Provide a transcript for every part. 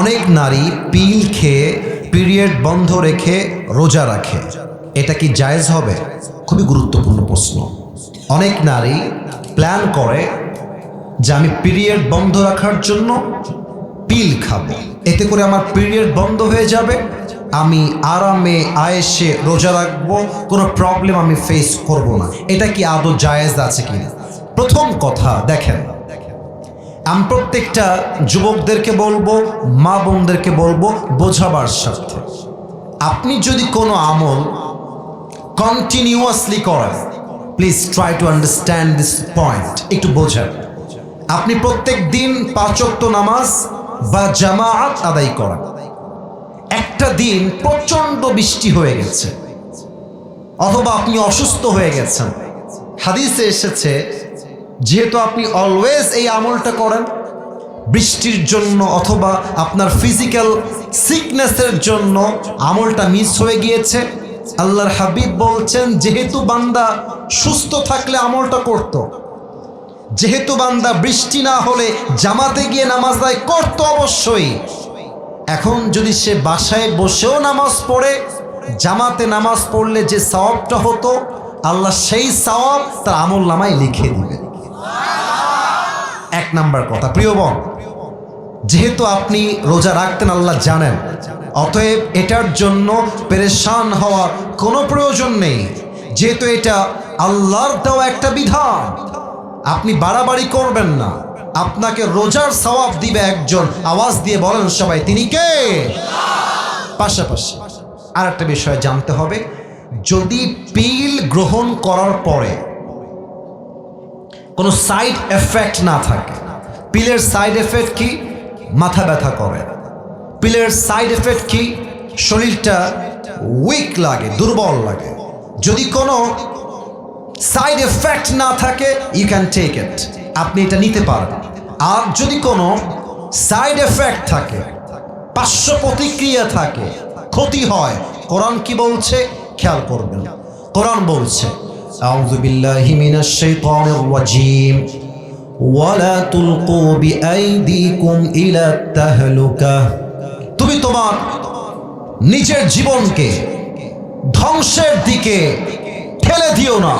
অনেক নারী পিল খেয়ে, পিরিয়ড বন্ধ রেখে রোজা রাখে। এটা কি জায়েজ হবে? খুবই গুরুত্বপূর্ণ প্রশ্ন। অনেক নারী প্ল্যান করে যে আমি পিরিয়ড বন্ধ রাখার জন্য পিল খাব। এতে করে আমার পিরিয়ড বন্ধ হয়ে যাবে, আমি আরামে, আয়েসে রোজা রাখব, কোনো প্রবলেম আমি ফেস করব না। এটা কি আদৌ জায়েজ আছে কিনা? প্রথম কথা, দেখেন আমি প্রত্যেকটা যুবকদেরকে বলব, মা বোনদেরকে বলব, বোঝাবার স্বার্থে। আপনি যদি কোনো আমল কন্টিনিউয়াসলি করেন please try to understand this point একটু বোঝেন। আপনি প্রত্যেক দিন পাঁচক্ত নামাজ বা জামাআত আদায় করেন। একটা দিন প্রচণ্ড বৃষ্টি হয়ে গেছে। অথবা আপনি অসুস্থ হয়ে গেছেন। হাদিসে এসেছে যেহেতু আপনি অলওয়েজ এই আমলটা করেন, বৃষ্টির জন্য অথবা আপনার ফিজিক্যাল সিকনেসের জন্য আমলটা মিস হয়ে গিয়েছে, আল্লাহর হাবিব বলছেন, যেহেতু বান্দা সুস্থ থাকলে আমলটা করত। যেহেতু বান্দা বৃষ্টি না হলে জামাতে গিয়ে নামাজ দায় করতো অবশ্যই, এখন যদি সে বাসায় বসেও নামাজ পড়ে, জামাতে নামাজ পড়লে যে সওয়াবটা হতো, আল্লাহ সেই সওয়াব তার আমল নামায় লিখে দিবে এক নাম্বার কথা। প্রিয় বোন, যেহেতু আপনি রোজা রাখতেন, আল্লাহ জানেন। অতএব এটার জন্য পেরেশান হওয়ার কোনো প্রয়োজন নেই। যেহেতু এটা আল্লাহর দেওয়া একটা বিধান, আপনি বাড়াবাড়ি করবেন না। আপনাকে রোজার সওয়াব দিবে একজন। আওয়াজ দিয়ে বলেন সবাই, তিনি কে? পাশাপাশি আর একটা বিষয় জানতে হবে। যদি পিল গ্রহণ করার পরে কোনো সাইড এফেক্ট না থাকে। পিলের সাইড এফেক্ট কি? মাথা ব্যথা করে। পিলের সাইড এফেক্ট কি? শরীরটা উইক লাগে, দুর্বল লাগে। যদি কোনো সাইড এফেক্ট না থাকে ইউ ক্যান টেক ইট আপনি এটা নিতে পারবেন। আর যদি কোনো সাইড এফেক্ট থাকে, পার্শ্ব প্রতিক্রিয়া থাকে, ক্ষতি হয়, কোরআন কি বলছে? খেয়াল করবেন। কোরআন বলছে أعوذ بالله من الشيطان الرجيم ولا تلقوا بأيديكم إلى التهلكة তুমি তোমার নিজের জীবনকে ধ্বংসের দিকে ঠেলে দিও না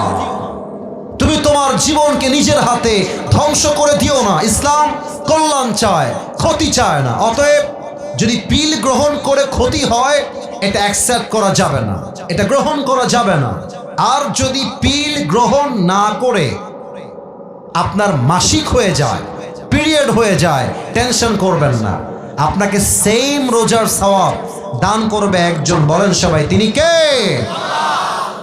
তুমি তোমার জীবনকে নিজের হাতে ধ্বংস করে দিও না ইসলাম কল্যাণ চায় ক্ষতি চায় না অতএব যদি পিল গ্রহণ করে ক্ষতি হয় এটা অ্যাকসেপ্ট করা যাবে না এটা গ্রহণ করা যাবে না আর যদি পিল গ্রহণ না করে, আপনার মাসিক হয়ে যায়, পিরিয়ড হয়ে যায়, টেনশন করবেন না। আপনাকে সেম রোজার সওয়াব দান করবে একজন। বলেন সবাই, তিনি কে?